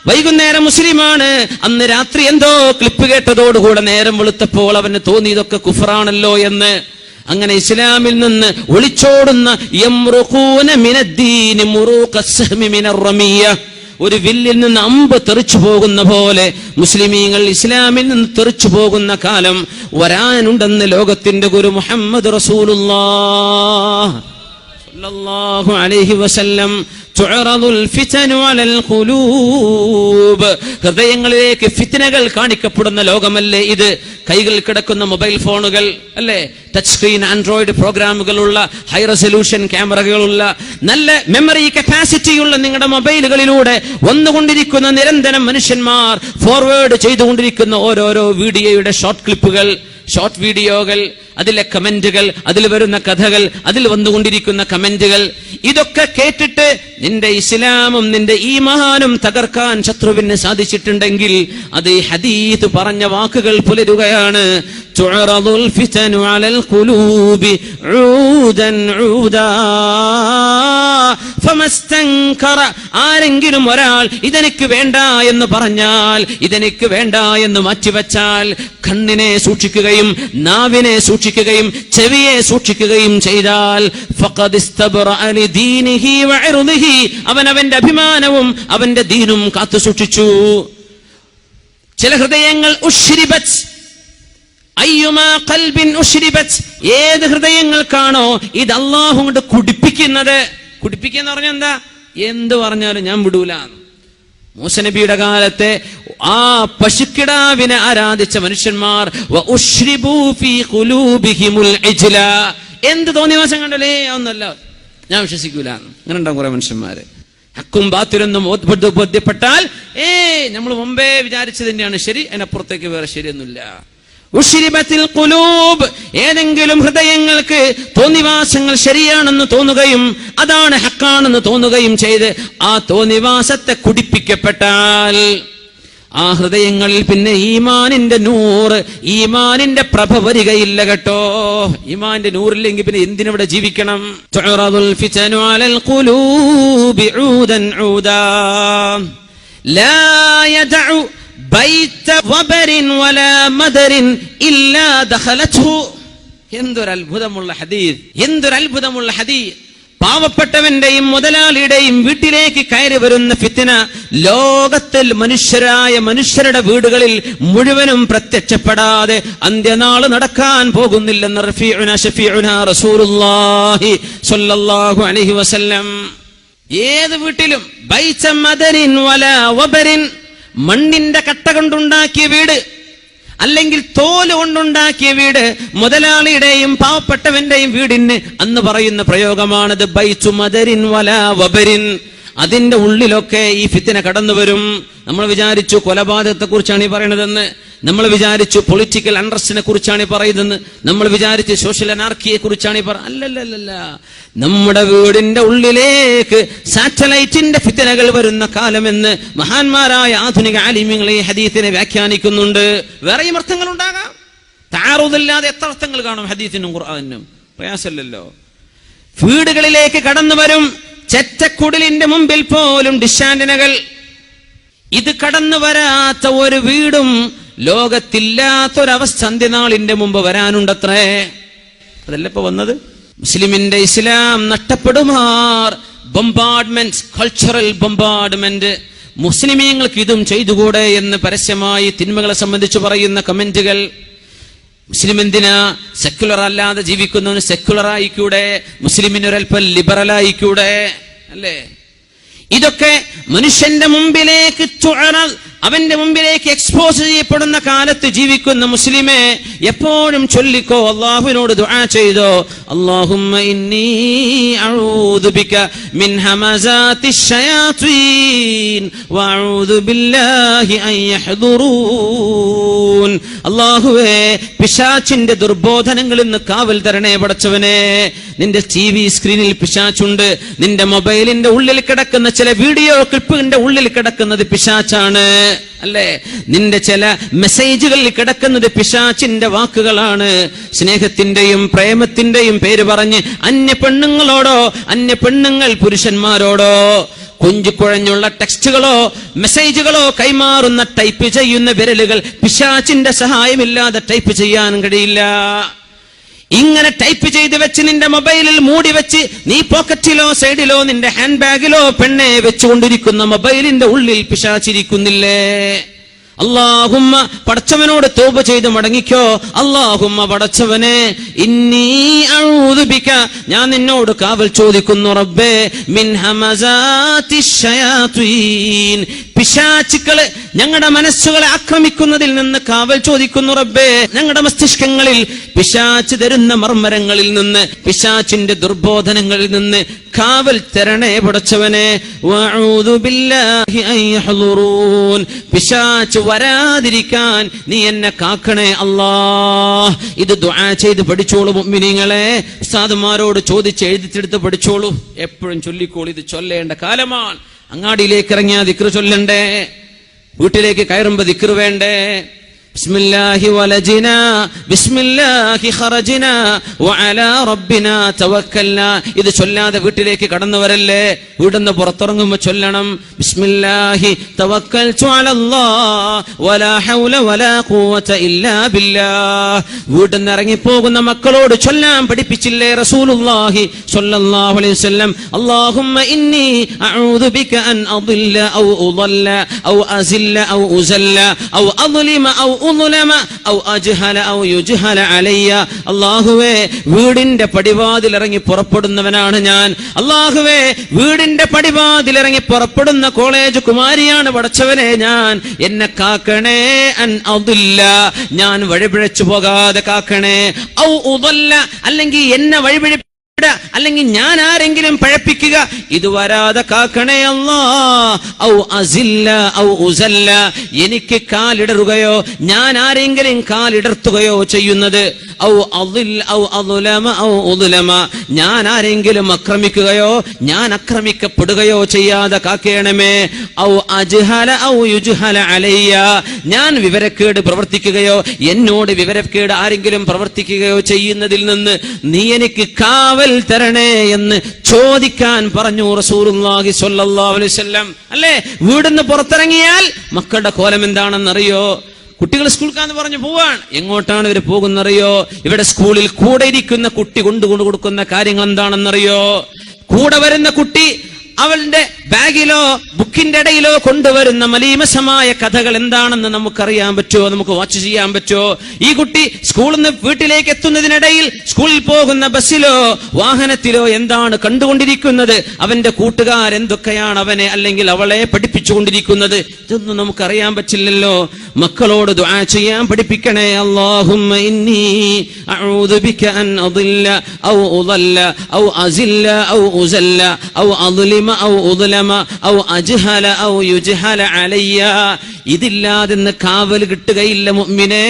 വൈകുന്നേരം മുസ്ലിമാണ്. അന്ന് രാത്രി എന്തോ ക്ലിപ്പ് കേട്ടതോടുകൂടെ നേരം വെളുത്തപ്പോൾ അവന് തോന്നി ഇതൊക്കെ കുഫറാണല്ലോ എന്ന്. അങ്ങനെ ഇസ്ലാമിൽ നിന്ന് ഒളിച്ചോടുന്ന. ഒരു വില്ലിൽ നിന്ന് അമ്പ് തെറിച്ചു പോകുന്ന പോലെ മുസ്ലിമീങ്ങൾ ഇസ്ലാമിൽ നിന്ന് തെറിച്ചു പോകുന്ന കാലം വരാനുണ്ടെന്ന് ലോകത്തിന്റെ ഗുരു മുഹമ്മദ് റസൂലുള്ളാഹ് സല്ലല്ലാഹു അലൈഹി വസല്ലം തുഅറദുൽ ഫിതനു അലൽ ഖുലൂബ്. ഹൃദയങ്ങളിലേക്ക് ഫിത്നകൾ കാണിക്കപ്പെടുന്ന ലോകമല്ലേ ഇത്? കൈകളിൽ കിടക്കുന്ന മൊബൈൽ ഫോണുകൾ അല്ലേ? ടച്ച് സ്ക്രീൻ ആൻഡ്രോയിഡ് പ്രോഗ്രാമുകളുള്ള ഹൈ റെസൊല്യൂഷൻ ക്യാമറകളുള്ള നല്ല മെമ്മറി കപ്പാസിറ്റിയുള്ള നിങ്ങളുടെ മൊബൈലുകളിലൂടെ വന്നുകൊണ്ടിരിക്കുന്ന നിരന്തരം മനുഷ്യന്മാർ ഫോർവേഡ് ചെയ്തുകൊണ്ടിരിക്കുന്ന ഓരോരോ വീഡിയോയുടെ ഷോർട്ട് ക്ലിപ്പുകൾ ഷോർട്ട് വീഡിയോകൾ അതിലെ കമന്റുകൾ അതിൽ വരുന്ന കഥകൾ അതിൽ വന്നുകൊണ്ടിരിക്കുന്ന കമന്റുകൾ ഇതൊക്കെ കേട്ടിട്ട് നിന്റെ ഇസ്ലാമും നിന്റെ ഈ മഹാനും തകർക്കാൻ ശത്രുവിന് സാധിച്ചിട്ടുണ്ടെങ്കിൽ അത് ഈ ഹദീത്ത് പറഞ്ഞ വാക്കുകൾ പുലരുകയാണ്. ആരെങ്കിലും ഒരാൾ ഇതെനിക്ക് വേണ്ട എന്ന് പറഞ്ഞാൽ ഇതെനിക്ക് വേണ്ട എന്ന് മാറ്റിവെച്ചാൽ കണ്ണിനെ സൂക്ഷിക്കുകയും നാവിനെ സൂക്ഷിക്കുകയും ചെവിയെ സൂക്ഷിക്കുകയും ചെയ്താൽ അവൻ അവന്റെ അഭിമാനവും അവന്റെ ദീനും കാത്തു സൂക്ഷിച്ചു. ചില ഹൃദയങ്ങൾ ഉശ്രിബത്ത് ഏത് ഹൃദയങ്ങൾക്കാണോ ഇത് അള്ളാഹു കൊണ്ട് കുടിപ്പിക്കുന്നത്? കുടിപ്പിക്കുക എന്ന് പറഞ്ഞാൽ എന്താ? എന്ത് പറഞ്ഞാലും ഞാൻ വിടൂല. മൂസനബിയുടെ കാലത്തെ ആ പശുക്കിടാവിനെ ആരാധിച്ച മനുഷ്യന്മാർ എന്ത് തോന്നിവാസം കണ്ടല്ലേ? ഒന്നല്ല ഞാൻ വിശ്വസിക്കൂല. അങ്ങനെ ഉണ്ടാവും കുറെ മനുഷ്യന്മാര്. ഹക്കും ബാത്തിലൊന്നും ബോധ്യ- ബോധ്യപ്പെട്ടാൽ ഏ നമ്മൾ മുമ്പേ വിചാരിച്ചത് തന്നെയാണ് ശരി അതിനപ്പുറത്തേക്ക് വേറെ ശരിയൊന്നുമില്ല. ഉഷിരിബത്തിൽ ഏതെങ്കിലും ഹൃദയങ്ങൾക്ക് തോന്നിവാസങ്ങൾ ശരിയാണെന്ന് തോന്നുകയും അതാണ് ഹക്കാണെന്ന് തോന്നുകയും ചെയ്ത് ആ തോന്നിവാസത്തെ കുടിപ്പിക്കപ്പെട്ടാൽ ആ ഹൃദയങ്ങളിൽ പിന്നെ ഈമാനിന്റെ നൂറ് ഈമാനിന്റെ പ്രഭ വരികയില്ല കേട്ടോ. ഈമാന്റെ നൂറില്ലെങ്കിൽ പിന്നെ എന്തിനവിടെ ജീവിക്കണം? തുഅറദുൽ ഫിതനു അലൽ ഖുലൂബി ഊദൻ ഊദാ ലാ യദഉ ബൈത വബരിൻ വലാ മദരിൻ ഇല്ലാ ദഖലത്ഹു എന്തൊരു അത്ഭുതമുള്ള ഹദീസ് എന്തൊരു അത്ഭുതമുള്ള ഹദീസ് പാവപ്പെട്ടവന്റെയും മുതലാളിയുടെയും വീട്ടിലേക്ക് കയറി വരുന്ന ഫിത്തിന ലോകത്തിൽ മനുഷ്യരായ മനുഷ്യരുടെ വീടുകളിൽ മുഴുവനും പ്രത്യക്ഷപ്പെടാതെ അന്ത്യനാൾ നടക്കാൻ പോകുന്നില്ലെന്ന് റഫീഉന റസൂലുള്ളാഹി സ്വല്ലല്ലാഹു അലൈഹി വസല്ലം. ഏത് വീട്ടിലും മദരിൻ വബരിൻ മണ്ണിന്റെ കട്ട കൊണ്ടുണ്ടാക്കിയ വീട് അല്ലെങ്കിൽ തോൽ കൊണ്ടുണ്ടാക്കിയ വീട് മുതലാളിയുടെയും പാവപ്പെട്ടവന്റെയും വീടിന് അന്ന് പറയുന്ന പ്രയോഗമാണത്. ബൈച്ചു മദരിൻ വല വബരിൻ. അതിന്റെ ഉള്ളിലൊക്കെ ഈ ഫിത്തിനെ കടന്നു വരും നമ്മൾ വിചാരിച്ചു കൊലപാതകത്തെ കുറിച്ചാണ് ഈ പറയണതെന്ന്. നമ്മൾ വിചാരിച്ചു പൊളിറ്റിക്കൽ അണ്ടർസ്റ്റിനെ കുറിച്ചാണ് പറയുന്നത്. നമ്മൾ വിചാരിച്ചു സോഷ്യൽ അനാർക്കിയെ കുറിച്ചാണ് പറ അല്ലല്ലല്ല നമ്മുടെ വീടിന്റെ ഉള്ളിലേക്ക് സാറ്റലൈറ്റിന്റെ ഫിത്തനകൾ വരുന്ന കാലമെന്ന് മഹാന്മാരായ ആധുനിക ആലിമ്യങ്ങൾ ഈ ഹദീത്തിനെ വ്യാഖ്യാനിക്കുന്നുണ്ട്. വേറെയും അർത്ഥങ്ങൾ ഉണ്ടാകാം താറുതില്ലാതെ എത്ര അർത്ഥങ്ങൾ കാണും ഹദീത്തിനും ഖുർആാനും പ്രയാസമല്ലല്ലോ. വീടുകളിലേക്ക് കടന്നു വരും ചെറ്റക്കുടിലിന്റെ മുമ്പിൽ പോലും ഡിഷാൻഡിനകൾ ഇത് കടന്നു വരാത്ത ഒരു വീടും ലോകത്തില്ലാത്തൊരവസ്ഥ അന്ത്യനാളിന്റെ മുമ്പ് വരാനുണ്ടത്രേ. അതല്ല ഇപ്പൊ വന്നത്? മുസ്ലിമിന്റെ ഇസ്ലാം നഷ്ടപ്പെടുമാർ. ബൊമ്പാർഡ്മെന്റ് കൾച്ചറൽ ബൊമ്പാർഡ്മെന്റ് മുസ്ലിമീങ്ങൾക്ക് ഇതും ചെയ്തുകൂടെ എന്ന് പരസ്യമായി തിന്മകളെ സംബന്ധിച്ച് പറയുന്ന കമന്റുകൾ. മുസ്ലിം എന്തിനാ സെക്യുലർ അല്ലാതെ ജീവിക്കുന്നവന് സെക്യുലർ ആയിക്കൂടെ? മുസ്ലിമിന് ഒരല്പം ലിബറൽ ആയിക്കൂടെ? അല്ലേ? ഇതൊക്കെ മനുഷ്യന്റെ മുമ്പിലേക്ക് അവന്റെ മുമ്പിലേക്ക് എക്സ്പോസ് ചെയ്യപ്പെടുന്ന കാലത്ത് ജീവിക്കുന്ന മുസ്ലിമെ എപ്പോഴും ചൊല്ലിക്കോ അള്ളാഹുവിനോട് ദുആ ചെയ്തോ ഇന്നി അഊദു ബിക മിൻ വഅഊദു ബില്ലാഹി അൻ അല്ലാഹുവേ പിശാചിന്റെ ദുർബോധനങ്ങളിൽ നിന്ന് കാവൽ തരണേ പടച്ചവനെ. നിന്റെ ടി വി സ്ക്രീനിൽ പിശാച്ചുണ്ട് നിന്റെ മൊബൈലിന്റെ ഉള്ളിൽ കിടക്കുന്ന ചില വീഡിയോ ക്ലിപ്പിന്റെ ഉള്ളിൽ കിടക്കുന്നത് പിശാച്ചാണ്. അല്ലേ? നിന്റെ ചില മെസ്സേജുകളിൽ കിടക്കുന്നത് പിശാച്ചിന്റെ വാക്കുകളാണ്. സ്നേഹത്തിന്റെയും പ്രേമത്തിന്റെയും പേര് പറഞ്ഞ് അന്യ പെണ്ണുങ്ങളോടോ അന്യ പെണ്ണുങ്ങൾ പുരുഷന്മാരോടോ കുഞ്ചു കുഴഞ്ഞുള്ള ടെക്സ്റ്റുകളോ മെസ്സേജുകളോ കൈമാറുന്ന ടൈപ്പ് ചെയ്യുന്ന വിരലുകൾ പിശാച്ചിന്റെ സഹായമില്ലാതെ ടൈപ്പ് ചെയ്യാൻ കഴിയില്ല. ഇങ്ങനെ ടൈപ്പ് ചെയ്ത് വെച്ച് നിന്റെ മൊബൈലിൽ മൂടി വെച്ച് നീ പോക്കറ്റിലോ സൈഡിലോ നിന്റെ ഹാൻഡ് ബാഗിലോ പെണ്ണെ വെച്ചുകൊണ്ടിരിക്കുന്ന മൊബൈലിന്റെ ഉള്ളിൽ പിശാച്ചിരിക്കുന്നില്ലേ അള്ളാഹുമ്മ പടച്ചവനോട് തോപ ചെയ്ത് മടങ്ങിക്കോ. അള്ളാഹുമ്മ പടച്ചവനെ ഇന്നീ അഊദുബിക ഞാൻ നിന്നോട് കാവൽ ചോദിക്കുന്നു റബ്ബേ മിൻ ഞങ്ങളുടെ മനസ്സുകളെ ആക്രമിക്കുന്നതിൽ നിന്ന് കാവൽ ചോദിക്കുന്നു റബ്ബേ. ഞങ്ങളുടെ മസ്തിഷ്കങ്ങളിൽ പിശാച്ച് തരുന്ന മർമ്മരങ്ങളിൽ നിന്ന് പിശാച്ചിന്റെ ദുർബോധനങ്ങളിൽ നിന്ന് കാവൽ തരണേ പടച്ചവനെ. പിശാച്ച് വരാതിരിക്കാൻ നീ എന്നെ കാക്കണേ അല്ലാ. ഇത് ചെയ്ത് പഠിച്ചോളൂ മിനിങ്ങളെ സാധുമാരോട് ചോദിച്ച് എഴുതിച്ചെടുത്ത് പഠിച്ചോളൂ. എപ്പോഴും ചൊല്ലിക്കോളൂ ഇത് ചൊല്ലേണ്ട കാലമാണ്. അങ്ങാടിയിലേക്ക് ഇറങ്ങിയാ ദിക്റ് ചൊല്ലണ്ടേ? വീട്ടിലേക്ക് കയറുമ്പോ ദിക്റ് വേണ്ടേ? ബിസ്മില്ലാഹി വലജിന ബിസ്മില്ലാഹി ഖറജിന വഅലാ റബ്ബിന തവക്കൽന. ഇത് ചൊല്ലാതെ വീട്ടിലേക്ക് കടന്നു വരല്ലേ വീടുന്ന് പുറത്തിറങ്ങുമ്പോ ചൊല്ലണം. ബിസ്മില്ലാഹി തവക്കൽതു അലല്ലാഹ് വലാ ഹൗല വലാ ഖുവത ഇല്ലാ ബില്ലാഹ്. വീട്ടിന്ന് ഇറങ്ങി പോകുന്ന മക്കളോട് ചൊല്ലാൻ പഠിപ്പിച്ചില്ലേ റസൂലുള്ളാഹി സ്വല്ലല്ലാഹു അലൈഹി വസല്ലം? അല്ലാഹുമ്മ ഇന്നി അഊദു ബിക അൻ അദില്ല ഔ ഉദല്ല ഔ അസില്ല ഔ ഉസല്ല ഔ അദ്ലിമ ഔ അല്ലാഹുവേ വീടിന്റെ പടിവാതിൽ ഇറങ്ങി പുറപ്പെടുന്നവനാണ് ഞാൻ. അള്ളാഹുവേ വീടിന്റെ പടിവാതിൽ ഇറങ്ങി പുറപ്പെടുന്ന കോളേജ് കുമാരിയാണ് പടച്ചവനെ ഞാൻ. എന്നെ കാക്കണേ അൻ അതില്ല ഞാൻ വഴിപിഴച്ചു പോകാതെ കാക്കണേ. ഔ ഉതല്ല അല്ലെങ്കിൽ എന്നെ വഴിപിഴ അല്ലെങ്കിൽ ഞാൻ ആരെങ്കിലും പഴപ്പിക്കുക ഇത് വരാതെ കാക്കണേ എനിക്ക് കാലിടറുകയോ ഞാൻ ആരെങ്കിലും കാലിടർത്തുകയോ ചെയ്യുന്നത്. ഔ ഔ ഔ ഞാൻ ആരെങ്കിലും അക്രമിക്കുകയോ ഞാൻ അക്രമിക്കപ്പെടുകയോ ചെയ്യാതെ കാക്കേണമേ. ഔ അജ്ഹല ഔ യുജ്ഹല അലയ്യ. ഞാൻ വിവരക്കേട് പ്രവർത്തിക്കുകയോ എന്നോട് വിവരക്കേട് ആരെങ്കിലും പ്രവർത്തിക്കുകയോ ചെയ്യുന്നതിൽ നിന്ന് നീ എനിക്ക് കാവൽ തരണേ എന്ന് ചോദിക്കാൻ പറഞ്ഞു റസൂറുല്ലാഹി സ്വല്ലല്ലാഹു അലൈഹി വസല്ലം. അല്ലേ? വീടിന്ന് പുറത്തിറങ്ങിയാൽ മക്കളുടെ കോലം എന്താണെന്നറിയോ? കുട്ടികൾ സ്കൂൾക്കാന്ന് പറഞ്ഞു പോവാണ്. എങ്ങോട്ടാണ് ഇവർ പോകുന്നറിയോ? ഇവിടെ സ്കൂളിൽ കൂടെ ഇരിക്കുന്ന കുട്ടി കൊണ്ടുകൊണ്ട് കൊടുക്കുന്ന കാര്യങ്ങൾ എന്താണെന്നറിയോ? കൂടെ വരുന്ന കുട്ടി അവളുടെ ബാഗിലോ ബുക്കിന്റെ ഇടയിലോ കൊണ്ടുവരുന്ന മലീമസമായ കഥകൾ എന്താണെന്ന് നമുക്കറിയാൻ പറ്റുമോ? നമുക്ക് വാച്ച് ചെയ്യാൻ പറ്റുമോ? ഈ കുട്ടി സ്കൂളിൽ നിന്ന് വീട്ടിലേക്ക് എത്തുന്നതിനിടയിൽ സ്കൂളിൽ പോകുന്ന ബസ്സിലോ വാഹനത്തിലോ എന്താണ് കണ്ടുകൊണ്ടിരിക്കുന്നത്? അവന്റെ കൂട്ടുകാർ എന്തൊക്കെയാണ് അവനെ അല്ലെങ്കിൽ അവളെ പഠിപ്പിച്ചുകൊണ്ടിരിക്കുന്നത്? ഇതൊന്നും നമുക്കറിയാൻ പറ്റില്ലല്ലോ. മക്കളോട് ചെയ്യാൻ പഠിപ്പിക്കണേ. അല്ലാഹുമ്മ ഇന്നി അഊദു ബിക അൻ അദില്ല ഔ ഉദല്ല ഔ അസില്ല ഔ ഉസല്ല ഔ ഔ ഉദലമ ഔ അജ്ഹല ഔ യുജ്ഹല അലയ്യ. ഇതില്ലാതെ കാവൽ കിട്ടുകയില്ല മുഅ്മിനേ.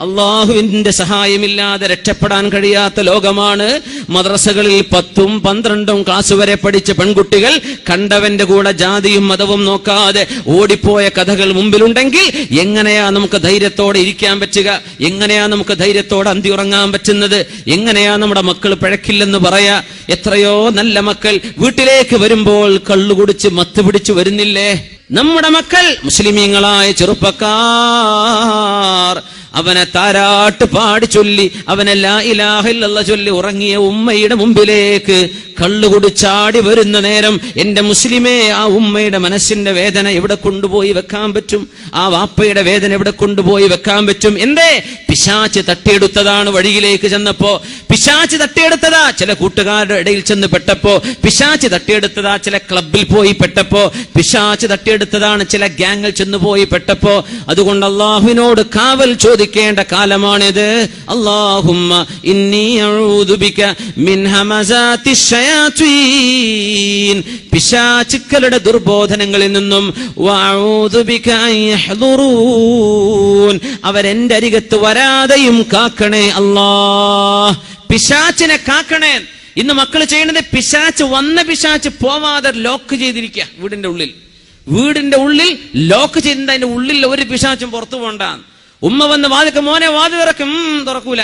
അള്ളാഹുവിന്റെ സഹായമില്ലാതെ രക്ഷപ്പെടാൻ കഴിയാത്ത ലോകമാണ്. മദ്രസകളിൽ പത്തും പന്ത്രണ്ടും ക്ലാസ് വരെ പഠിച്ച പെൺകുട്ടികൾ കണ്ടവന്റെ കൂടെ ജാതിയും മതവും നോക്കാതെ ഓടിപ്പോയ കഥകൾ മുമ്പിലുണ്ടെങ്കിൽ എങ്ങനെയാ നമുക്ക് ധൈര്യത്തോടെ ഇരിക്കാൻ പറ്റുക? എങ്ങനെയാ നമുക്ക് ധൈര്യത്തോടെ അന്തി ഉറങ്ങാൻ പറ്റുന്നത്? എങ്ങനെയാ നമ്മുടെ മക്കൾ പിഴക്കില്ലെന്ന് പറയാ? എത്രയോ നല്ല മക്കൾ വീട്ടിലേക്ക് വരുമ്പോൾ കള്ളു കുടിച്ച് മത്ത് പിടിച്ചു വരുന്നില്ലേ? നമ്മുടെ മക്കൾ മുസ്ലിമീങ്ങളായ ചെറുപ്പക്കാർ അവനെ താരാട്ട് പാടി ചൊല്ലി അവനെ ലാ ഇലാഹ ചൊല്ലി ഉറങ്ങിയ ഉമ്മയുടെ മുമ്പിലേക്ക് കള്ളു കുടിച്ചാടി വരുന്ന നേരം എന്റെ മുസ്ലിമേ ആ ഉമ്മയുടെ മനസ്സിന്റെ വേദന എവിടെ കൊണ്ടുപോയി വെക്കാൻ പറ്റും? ആ വാപ്പയുടെ വേദന എവിടെ കൊണ്ടുപോയി വെക്കാൻ പറ്റും? എന്തേ? പിശാച്ച് തട്ടിയെടുത്തതാണ് വഴിയിലേക്ക് ചെന്നപ്പോ. പിശാച്ച് തട്ടിയെടുത്തതാ ചില കൂട്ടുകാരുടെ ഇടയിൽ ചെന്ന് പെട്ടപ്പോ. പിശാച്ച് തട്ടിയെടുത്തതാ ചില ക്ലബിൽ പോയി പെട്ടപ്പോ. പിശാച്ച് തട്ടിയെടുത്തതാണ് ചില ഗ്യാങ്ങിൽ ചെന്ന് പോയി പെട്ടപ്പോ. അതുകൊണ്ട് അള്ളാഹുവിനോട് കാവൽ ചോദിക്കേണ്ട കാലമാണിത്. അള്ളാഹുമ്മ ദുർബോധനങ്ങളിൽ നിന്നും അവരെന്റെ അരികത്ത് വരാതെയും കാക്കണേ അല്ലാ പിശാച്ചിനെ കാക്കണേ. ഇന്ന് മക്കൾ ചെയ്യുന്നത് പിശാച്ച് വന്ന പിശാച്ച് പോവാതെ ലോക്ക് ചെയ്തിരിക്കുക വീടിന്റെ ഉള്ളിൽ. വീടിന്റെ ഉള്ളിൽ ലോക്ക് ചെയ്തിട്ട് ഉള്ളിൽ ഒരു പിശാച്ചും പുറത്തു പോണ്ട ഉമ്മ വന്ന് വാതിക്ക് മോനെ വാതി തുറക്കും തുറക്കൂല.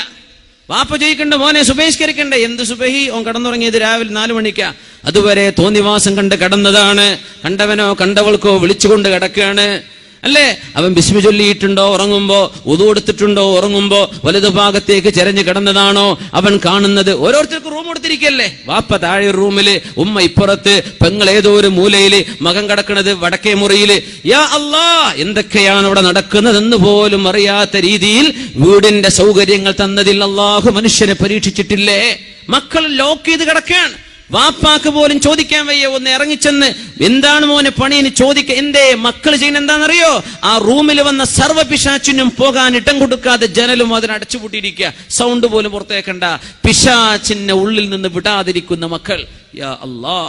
വാപ്പ ചോദിക്കണ്ട മോനെ സുബഹിഷ്കരിക്കണ്ടേ എന്ത് സുബഹി? ഓൻ കടന്നുറങ്ങിയത് രാവിലെ നാലു മണിക്കാ. അതുവരെ തോന്നിവാസം കണ്ട് കടന്നതാണ്. കണ്ടവനോ കണ്ടവൾക്കോ വിളിച്ചുകൊണ്ട് കിടക്കുകയാണ്. അല്ലേ? അവൻ ബിസ്മി ചൊല്ലിയിട്ടുണ്ടോ? ഉറങ്ങുമ്പോ ഉതു കൊടുത്തിട്ടുണ്ടോ? ഉറങ്ങുമ്പോ വലതു ഭാഗത്തേക്ക് ചെരഞ്ഞു കിടന്നതാണോ? അവൻ കാണുന്നത് ഓരോരുത്തർക്കും റൂം കൊടുത്തിരിക്കല്ലേ? വാപ്പ താഴെ റൂമിൽ ഉമ്മ ഇപ്പുറത്ത് പെങ്ങൾ ഏതോ ഒരു മൂലയിൽ മകൻ കിടക്കുന്നത് വടക്കേ മുറിയിൽ. യാ അല്ലാ എന്തൊക്കെയാണ് അവിടെ നടക്കുന്നതെന്ന് പോലും അറിയാത്ത രീതിയിൽ വീടിന്റെ സൗകര്യങ്ങൾ തന്നതിൽ അള്ളാഹു മനുഷ്യനെ പരീക്ഷിച്ചിട്ടില്ലേ? മക്കൾ ലോക്ക് ചെയ്ത് കിടക്കുകയാണ്. വാപ്പാക്ക് പോലും ചോദിക്കാൻ വയ്യ. ഒന്ന് ഇറങ്ങിച്ചെന്ന് എന്താണ് മോനെ പണി? എന്ന് ചോദിക്ക എന്തേ മക്കൾ ചെയ്യുന്ന എന്താണെന്നറിയോ? ആ റൂമിൽ വന്ന സർവ പിശാച്ചിനും പോകാൻ ഇടം കൊടുക്കാതെ ജനലും അതിന് അടച്ചുപൂട്ടിയിരിക്കുക സൗണ്ട് പോലും പുറത്തേക്കണ്ട. പിശാച്ചിന്റെ ഉള്ളിൽ നിന്ന് വിടാതിരിക്കുന്ന മക്കൾ. യാ അല്ലാ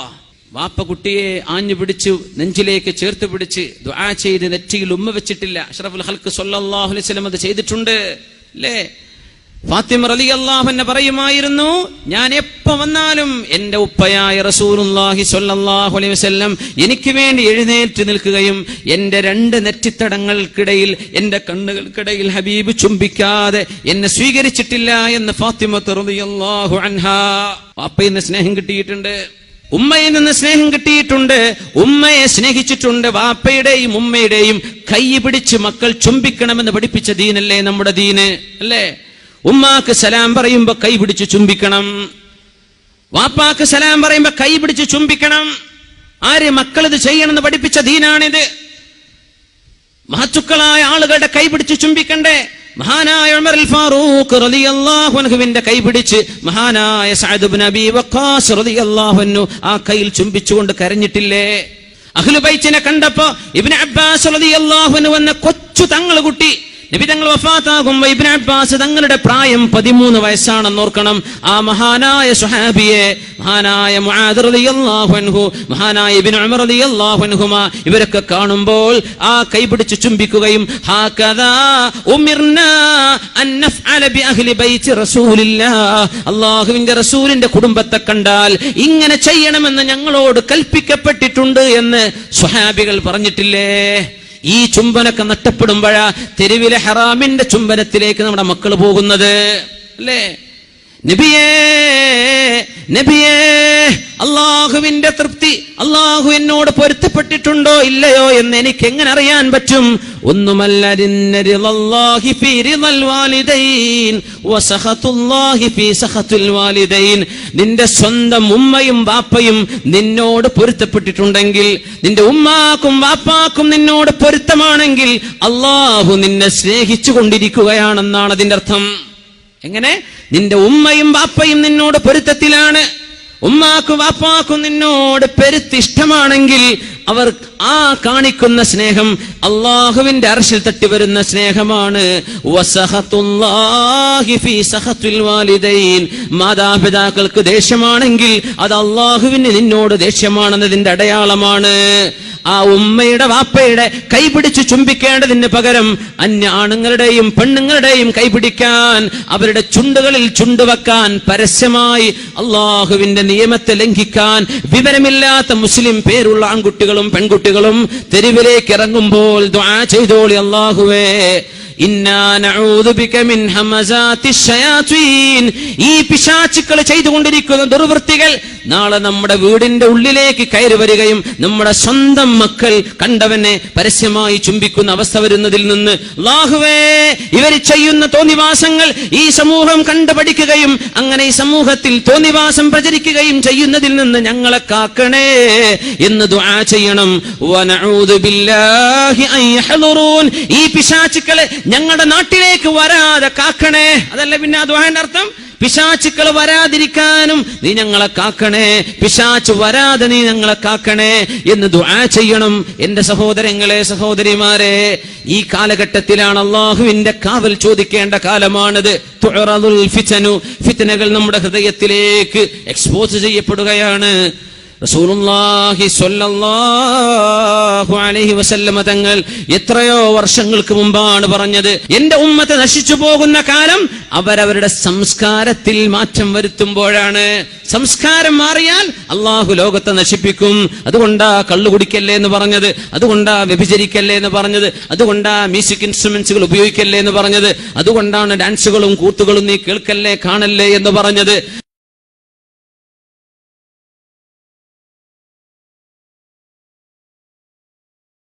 വാപ്പ കുട്ടിയെ ആഞ്ഞു പിടിച്ചു നെഞ്ചിലേക്ക് ചേർത്ത് പിടിച്ച് ദുആ ചെയ്ത് നെറ്റിയിൽ ഉമ്മ വെച്ചിട്ടില്ല. അഷ്റഫുൽ ഹൽക്ക് സൊല്ലാഹുലിസ്ലം അത് ചെയ്തിട്ടുണ്ട്. അല്ലേ ഫാത്തിമ അലി അള്ളാഹുന്നെ പറയുമായിരുന്നു ഞാൻ എപ്പോ വന്നാലും എന്റെ ഉപ്പയായ റസൂലുള്ളാഹി സ്വല്ലല്ലാഹു അലൈഹി വസല്ലം എനിക്ക് വേണ്ടി എഴുന്നേറ്റ് നിൽക്കുകയും എന്റെ രണ്ട് നെറ്റിത്തടങ്ങൾക്കിടയിൽ എന്റെ കണ്ണുകൾക്കിടയിൽ ഹബീബ് ചുംബിക്കാതെ എന്നെ സ്വീകരിച്ചിട്ടില്ല എന്ന് ഫാത്തിമ അൻഹ വാപ്പയിൽ നിന്ന് സ്നേഹം കിട്ടിയിട്ടുണ്ട് ഉമ്മയിൽ നിന്ന് സ്നേഹം കിട്ടിയിട്ടുണ്ട് ഉമ്മയെ സ്നേഹിച്ചിട്ടുണ്ട് വാപ്പയുടെയും ഉമ്മയുടെയും കൈ പിടിച്ച് മക്കൾ ചുംബിക്കണമെന്ന് പഠിപ്പിച്ച ദീനല്ലേ നമ്മുടെ ദീന് അല്ലേ? ഉമ്മാക്ക് സലാം പറയുമ്പോ കൈ പിടിച്ച് ചുംബിക്കണം. വാപ്പാക്ക് സലാം പറയുമ്പോ കൈ പിടിച്ച് ചുംബിക്കണം. ആര് മക്കൾ ഇത് ചെയ്യണമെന്ന് പഠിപ്പിച്ച ദീനാണിത്. മഹത്തുക്കളായ ആളുകളുടെ കൈ പിടിച്ച് ചുംബിക്കണ്ടേ? മഹാനായ ഉമർ അൽ ഫാറൂഖ് റളിയല്ലാഹു അൻഹുവിന്റെ കൈ പിടിച്ച് മഹാനായ സഅദ് ഇബ്നു അബീ വഖാസ് റളിയല്ലാഹു അൻഹു ആ കൈയിൽ ചുംബിച്ചുകൊണ്ട് കരഞ്ഞിട്ടില്ലേ? അഹ്ലു ബൈത്തിനെ കണ്ടപ്പോ ഇബ്നു അബ്ബാസ് റളിയല്ലാഹു അൻഹു എന്ന കൊച്ചു തങ്ങൾ കുട്ടി നബി തങ്ങൾ വഫാത്താകുമ്പോ ഇബ്ൻ അബ്ബാസ് തങ്ങളുടെ പ്രായം പതിമൂന്ന് വയസ്സാണെന്ന് ഓർക്കണം. ആ മഹാനായ സുഹാബിയെ മഹാനായ അൻഹു മഹാനായ അൻഹുമ ഇവരൊക്കെ കാണുമ്പോൾ ആ കൈപിടിച്ച് ചുംബിക്കുകയും അള്ളാഹുവിന്റെ റസൂലിന്റെ കുടുംബത്തെ കണ്ടാൽ ഇങ്ങനെ ചെയ്യണമെന്ന് ഞങ്ങളോട് കൽപ്പിക്കപ്പെട്ടിട്ടുണ്ട് എന്ന് സുഹാബികൾ പറഞ്ഞിട്ടില്ലേ? ഈ ചുംബനൊക്കെ നഷ്ടപ്പെടുമ്പോഴാ തെരുവിലെ ഹറാമിന്റെ ചുംബനത്തിലേക്ക് നമ്മുടെ മക്കൾ പോകുന്നത്. അല്ലേ? നബിയേ നബിയേ അള്ളാഹുവിന്റെ തൃപ്തി അള്ളാഹു എന്നോട് പൊരുത്തപ്പെട്ടിട്ടുണ്ടോ ഇല്ലയോ എന്ന് എനിക്ക് എങ്ങനെ അറിയാൻ പറ്റും? ഒന്നുമല്ല നിന്റെ സ്വന്തം ഉമ്മയും വാപ്പയും നിന്നോട് പൊരുത്തപ്പെട്ടിട്ടുണ്ടെങ്കിൽ നിന്റെ ഉമ്മാക്കും വാപ്പാക്കും നിന്നോട് പൊരുത്തമാണെങ്കിൽ അള്ളാഹു നിന്നെ സ്നേഹിച്ചു കൊണ്ടിരിക്കുകയാണെന്നാണ് അതിന്റെ അർത്ഥം. എങ്ങനെ? നിന്റെ ഉമ്മയും വാപ്പയും നിന്നോട് പൊരുത്തത്തിലാണ്. ഉമ്മാക്കും വാപ്പാക്കും നിന്നോട് പെരുത്തിഷ്ടമാണെങ്കിൽ അവർ ആ കാണിക്കുന്ന സ്നേഹം അള്ളാഹുവിന്റെ അർശിൽ തട്ടി വരുന്ന സ്നേഹമാണ്. മാതാപിതാക്കൾക്ക് ദേഷ്യമാണെങ്കിൽ അത് അള്ളാഹുവിന് നിന്നോട് ദേഷ്യമാണെന്നതിന്റെ അടയാളമാണ് ആ ഉമ്മയുടെ വാപ്പയുടെ കൈപിടിച്ച് ചുംബിക്കേണ്ടതിന് പകരം അന്യ ആണുങ്ങളുടെയും പെണ്ണുങ്ങളുടെയും കൈപിടിക്കാൻ അവരുടെ ചുണ്ടുകളിൽ ചുണ്ടുവെക്കാൻ പരസ്യമായി അള്ളാഹുവിന്റെ നിയമത്തെ ലംഘിക്കാൻ വിവരമില്ലാത്ത മുസ്ലിം പേരുള്ള ആൺകുട്ടികളും പെൺകുട്ടികളും തെരുവിലേക്ക് ഇറങ്ങുമ്പോൾ ദുആ ചെയ്തോളി അള്ളാഹുവേ ഈ പിശാചുക്കൾ ചെയ്തുകൊണ്ടിരിക്കുന്ന ദുർവൃത്തികൾ നാളെ നമ്മുടെ വീടിന്റെ ഉള്ളിലേക്ക് കയറി വരികയും നമ്മുടെ സ്വന്തം മക്കൾ കണ്ടവനെ പരസ്യമായി ചുംബിക്കുന്ന അവസ്ഥ വരുന്നതിൽ നിന്ന് ലാഹുവേ ഇവർ ചെയ്യുന്ന തോന്നിവാസങ്ങൾ ഈ സമൂഹം കണ്ടുപഠിക്കുകയും അങ്ങനെ ഈ സമൂഹത്തിൽ തോന്നിവാസം പ്രചരിക്കുകയും ചെയ്യുന്നതിൽ നിന്ന് ഞങ്ങളെ കാക്കണേ എന്ന് ദുആ ചെയ്യണം. ഈ പിശാചുക്കളെ ഞങ്ങളുടെ നാട്ടിലേക്ക് വരാതെ കാക്കണേ. അതല്ല പിന്നെ ദുആന്റെ അർത്ഥം? പിശാചുക്കൾ വരാതിരിക്കാനും നീ ഞങ്ങളെ കാക്കണേ. പിശാച്ച് വരാതെ നീ ഞങ്ങളെ കാക്കണേ എന്ന് ദുആ ചെയ്യണം. എന്റെ സഹോദരങ്ങളെ സഹോദരിമാരെ ഈ കാലഘട്ടത്തിലാണ് അള്ളാഹുവിന്റെ കാവൽ ചോദിക്കേണ്ട കാലമാണിത്. ഫിത്തനകൾ നമ്മുടെ ഹൃദയത്തിലേക്ക് എക്സ്പോസ് ചെയ്യപ്പെടുകയാണ്. റസൂലുള്ളാഹി സ്വല്ലല്ലാഹു അലൈഹി വസല്ലമ തങ്ങൾ എത്രയോ വർഷങ്ങൾക്ക് മുമ്പാണ് പറഞ്ഞത് എന്റെ ഉമ്മത്തെ നശിച്ചു പോകുന്ന കാലം അവരവരുടെ സംസ്കാരത്തിൽ മാറ്റം വരുത്തുമ്പോഴാണ്. സംസ്കാരം മാറിയാൽ അള്ളാഹു ലോകത്തെ നശിപ്പിക്കും. അതുകൊണ്ടാ കള്ളു കുടിക്കല്ലേ എന്ന് പറഞ്ഞത് അതുകൊണ്ടാ വ്യഭിചരിക്കല്ലേ എന്ന് പറഞ്ഞത് അതുകൊണ്ടാ മ്യൂസിക് ഇൻസ്ട്രുമെന്റ്സുകൾ ഉപയോഗിക്കല്ലേ എന്ന് പറഞ്ഞത് അതുകൊണ്ടാണ് ഡാൻസുകളും കൂത്തുകളും നീ കേൾക്കല്ലേ കാണല്ലേ എന്ന് പറഞ്ഞത്.